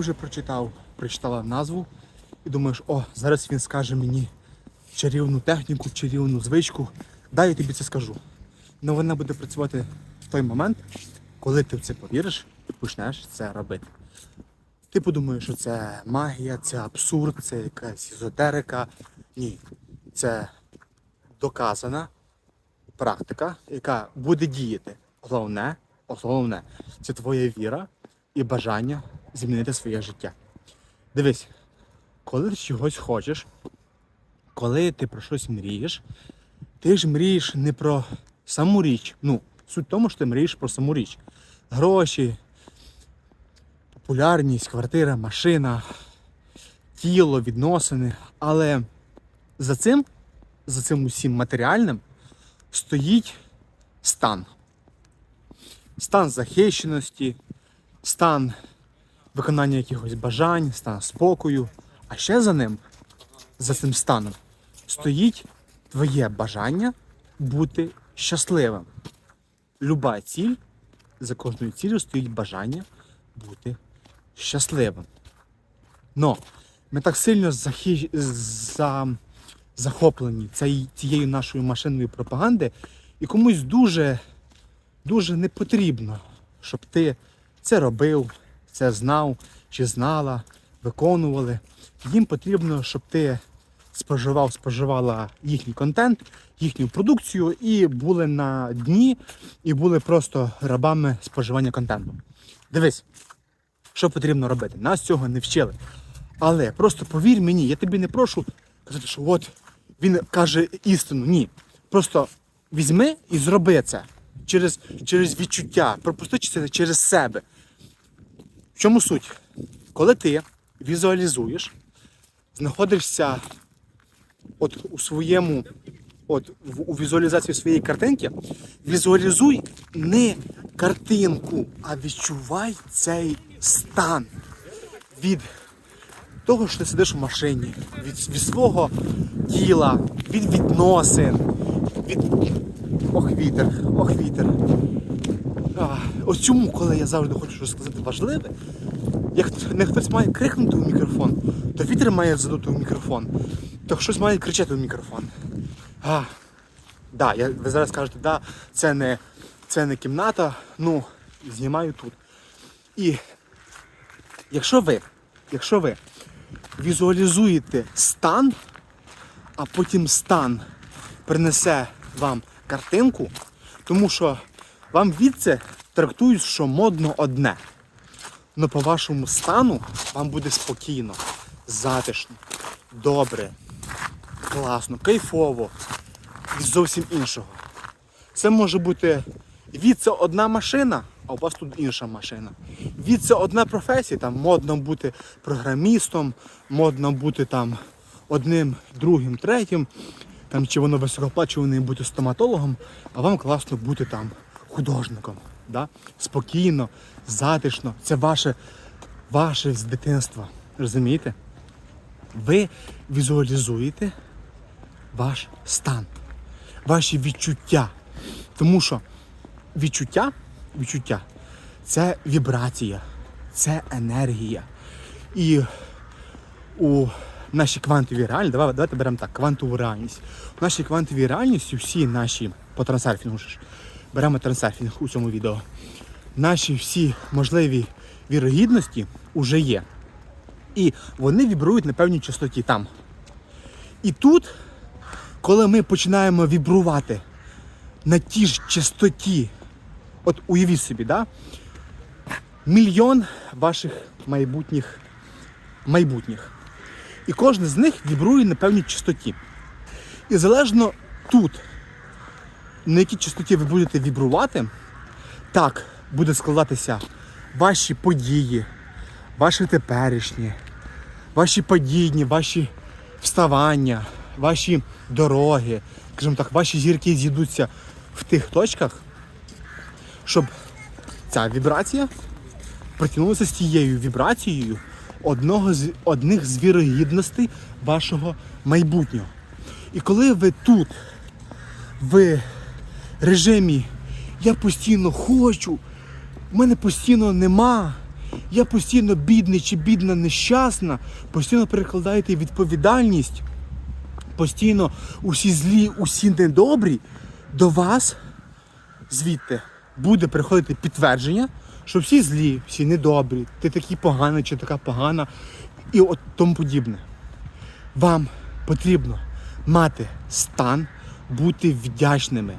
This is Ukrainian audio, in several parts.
вже прочитав, прочитала назву і думаєш, о, зараз він скаже мені чарівну техніку, чарівну звичку. Дай я тобі це скажу. Ну вона буде працювати в той момент, коли ти в це повіриш і почнеш це робити. Ти подумаєш, що це магія, це абсурд, це якась езотерика. Ні. Це доказана практика, яка буде діяти. Головне, головне, це твоя віра і бажання змінити своє життя. Дивись, коли ти чогось хочеш, коли ти про щось мрієш, ти ж мрієш не про саму річ. Ну, суть в тому, що ти мрієш про саму річ. Гроші, популярність, квартира, машина, тіло, відносини. Але за цим, за цим усім матеріальним стоїть стан. Стан захищеності, стан виконання якихось бажань, стан спокою. А ще за ним, за цим станом, стоїть твоє бажання бути щасливим. Люба ціль, за кожною цілею стоїть бажання бути щасливим. Но ми так сильно захи... за... захоплені цією нашою машинною пропаганди, і комусь дуже, дуже не потрібно, щоб ти це робив, це знав чи знала, виконували. Їм потрібно, щоб ти споживав, споживала їхній контент, їхню продукцію і були на дні, і були просто рабами споживання контенту. Дивись, що потрібно робити. Нас цього не вчили. Але просто повір мені, я тобі не прошу казати, що от він каже істину. Ні. Просто візьми і зроби це через, через відчуття, пропусти це через себе. В чому суть? Коли ти візуалізуєш, знаходишся от у своєму, от у візуалізації своєї картинки, візуалізуй не картинку, а відчувай цей стан від того, що ти сидиш в машині, від, від свого тіла, від відносин, від. Ох, вітер, ох, вітер. Ось чому, коли я завжди хочу щось сказати важливе, як не хтось має крикнути у мікрофон, то вітер має задути у мікрофон, то щось має кричати у мікрофон. А, да, я, ви зараз кажете, да, це не, це не кімната, ну, знімаю тут. І якщо ви, якщо ви візуалізуєте стан, а потім стан принесе вам картинку, тому що вам від це трактують, що модно одне. Но по вашому стану вам буде спокійно, затишно, добре, класно, кайфово від зовсім іншого. Це може бути від це одна машина, а у вас тут інша машина. Від це одна професія, там модно бути програмістом, модно бути там одним, другим, третім, там чи воно високоплачуване бути стоматологом, а вам класно бути там художником. Да? Спокійно, затишно. Це ваше, ваше з дитинства. Розумієте? Ви візуалізуєте ваш стан, ваші відчуття. Тому що відчуття, відчуття це вібрація, це енергія. І у нашій квантовій реальності, давай, давайте беремо так, квантову реальність. У нашій квантовій реальності всі наші по трансерфінгу беремо трансерфінг у цьому відео. Наші всі можливі вірогідності вже є. І вони вібрують на певній частоті там. І тут, коли ми починаємо вібрувати на тій ж частоті, от уявіть собі, да? мільйон ваших майбутніх майбутніх. І кожен з них вібрує на певній частоті. І залежно тут, на якій частоті ви будете вібрувати, так буде складатися ваші події, ваші теперішні, ваші подійні, ваші вставання, ваші дороги, скажімо так, ваші зірки зійдуться в тих точках, щоб ця вібрація притягнулася з тією вібрацією одного з одних з вірогідностей вашого майбутнього. І коли ви тут, в режимі. Я постійно хочу, в мене постійно нема, я постійно бідний чи бідна нещасна, постійно перекладаєте відповідальність, постійно усі злі, усі недобрі, до вас звідти. Буде приходити підтвердження, що всі злі, всі недобрі, ти такий поганий чи така погана, і от тому подібне. Вам потрібно мати стан, бути вдячними.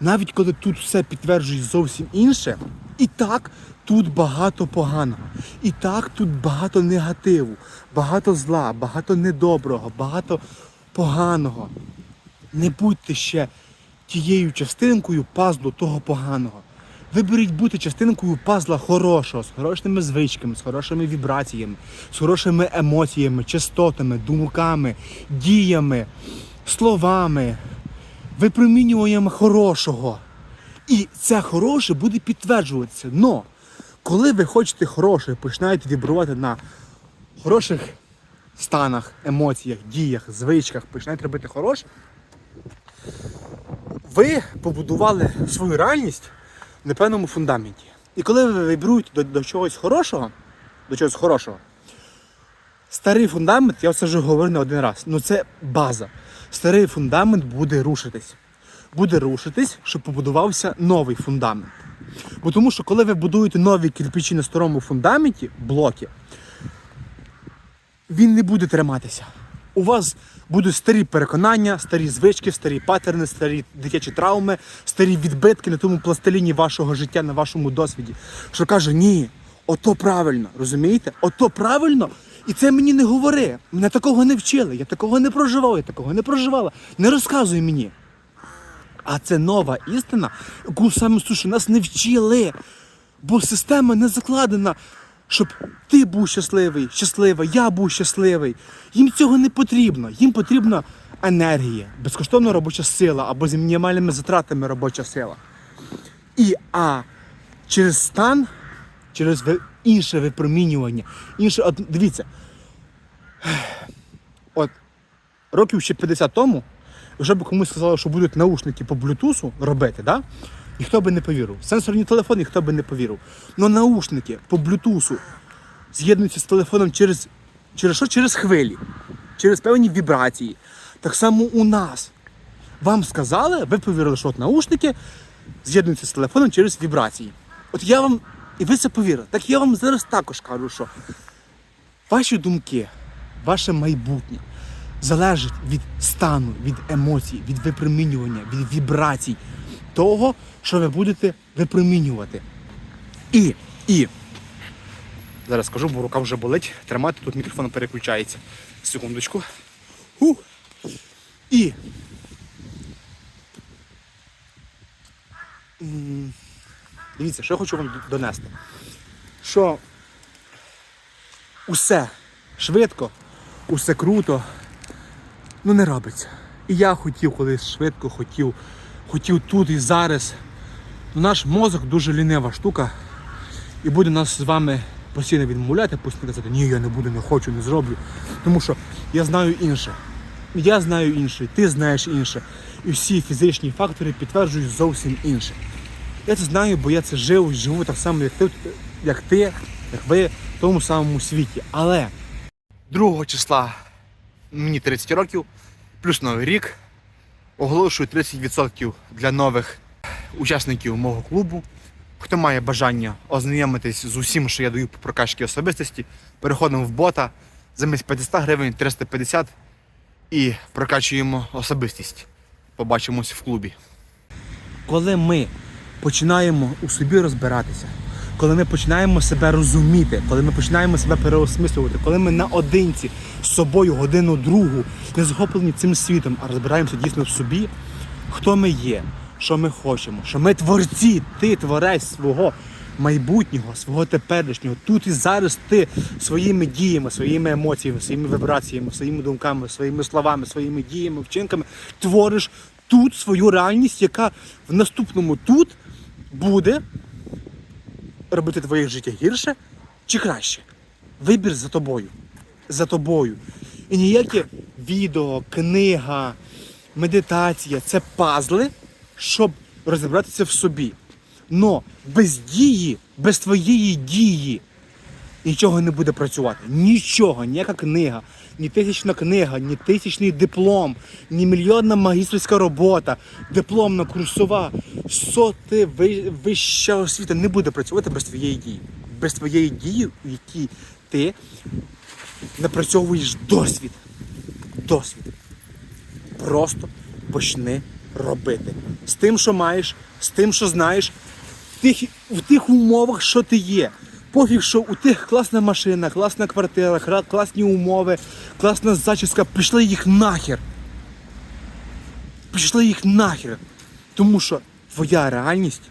Навіть коли тут все підтверджує зовсім інше, і так тут багато поганого, і так тут багато негативу, багато зла, багато недоброго, багато поганого. Не будьте ще тією частинкою пазлу того поганого. Виберіть бути частинкою пазла хорошого, з хорошими звичками, з хорошими вібраціями, з хорошими емоціями, частотами, думками, діями, словами, випромінюванням хорошого. І це хороше буде підтверджуватися. Но коли ви хочете хороше, починаєте вібрувати на хороших станах, емоціях, діях, звичках, починаєте робити хороше, ви побудували свою реальність на певному фундаменті. І коли ви вібруєте до, до чогось хорошого, до чогось хорошого, старий фундамент, я це вже говорив не один раз, ну це база. Старий фундамент буде рушитись. Буде рушитись, щоб побудувався новий фундамент. Бо тому що коли ви будуєте нові кирпичі на старому фундаменті, блоки, він не буде триматися. У вас будуть старі переконання, старі звички, старі паттерни, старі дитячі травми, старі відбитки на тому пластиліні вашого життя, на вашому досвіді. Що каже, ні, ото правильно, розумієте? Ото правильно. І це мені не говори. Мене такого не вчили, я такого не проживав, я такого не проживала. Не розказуй мені. А це нова істина, яку саме суші нас не вчили. Бо система не закладена, щоб ти був щасливий, щаслива, я був щасливий. Їм цього не потрібно. Їм потрібна енергія, безкоштовна робоча сила або з мінімальними затратами робоча сила. І а через стан, через інше випромінювання, інше. От дивіться. От років ще 50 тому, вже б комусь сказали, що будуть наушники по блютусу робити, да? ніхто би не повірив. Сенсорні телефони ніхто би не повірив. Но наушники по блютусу з'єднуються з телефоном через, через що? Через хвилі, через певні вібрації. Так само у нас. Вам сказали, ви повірили, що от наушники з'єднуються з телефоном через вібрації. От я вам, і ви це повірили. Так я вам зараз також кажу, що ваші думки, ваше майбутнє залежить від стану, від емоцій, від випромінювання, від вібрацій того, що ви будете випромінювати. І, і, зараз скажу, бо рука вже болить, тримати, тут мікрофон переключається. Секундочку. Ху. І. Дивіться, що я хочу вам донести. Що усе швидко, усе круто, ну не робиться. І я хотів колись швидко, хотів, хотів тут і зараз. Ну, наш мозок дуже лінива штука і буде нас з вами постійно відмовляти, постійно казати, ні, я не буду, не хочу, не зроблю. Тому що я знаю інше. Я знаю інше, ти знаєш інше. І всі фізичні фактори підтверджують зовсім інше. Я це знаю, бо я це жив, живу так само, як ти, як ти, як ви в тому самому світі. Але 2 числа мені 30 років, плюс новий рік. Оголошую 30% для нових учасників мого клубу. Хто має бажання ознайомитись з усім, що я даю по прокачці особистості, переходимо в бота замість 500 гривень 350 і прокачуємо особистість. Побачимось в клубі. Коли ми починаємо у собі розбиратися, коли ми починаємо себе розуміти, коли ми починаємо себе переосмислювати, коли ми наодинці з собою годину другу не захоплені цим світом, а розбираємося дійсно в собі, хто ми є, що ми хочемо, що ми творці, ти творець свого майбутнього, свого теперішнього. Тут і зараз ти своїми діями, своїми емоціями, своїми вібраціями, своїми думками, своїми словами, своїми діями, вчинками твориш тут свою реальність, яка в наступному тут буде робити твоє життя гірше чи краще. Вибір за тобою. За тобою. І ніяке відео, книга, медитація це пазли, щоб розібратися в собі. Но без дії, без твоєї дії нічого не буде працювати. Нічого, ніяка книга, ні тисячна книга, ні тисячний диплом, ні мільйонна магістерська робота, дипломна, курсова, соти ви- вища освіта не буде працювати без твоєї дії. Без твоєї дії, у якій ти напрацьовуєш досвід. Досвід. Просто почни робити. З тим, що маєш, з тим, що знаєш, в тих, в тих умовах, що ти є. Пофіг, що у тих класна машина, класна квартира, класні умови, класна зачіска, пішли їх нахер. Пішли їх нахер. Тому що твоя реальність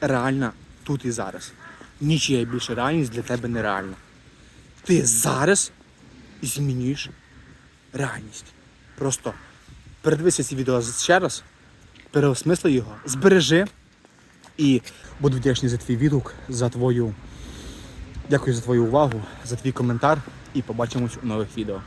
реальна тут і зараз. Нічия більше реальність для тебе не реальна. Ти зараз змінюєш реальність. Просто передивися ці відео ще раз, переосмисли його, збережи і буду вдячний за твій відгук, за твою. Дякую за твою увагу, за твій коментар і побачимось у нових відео.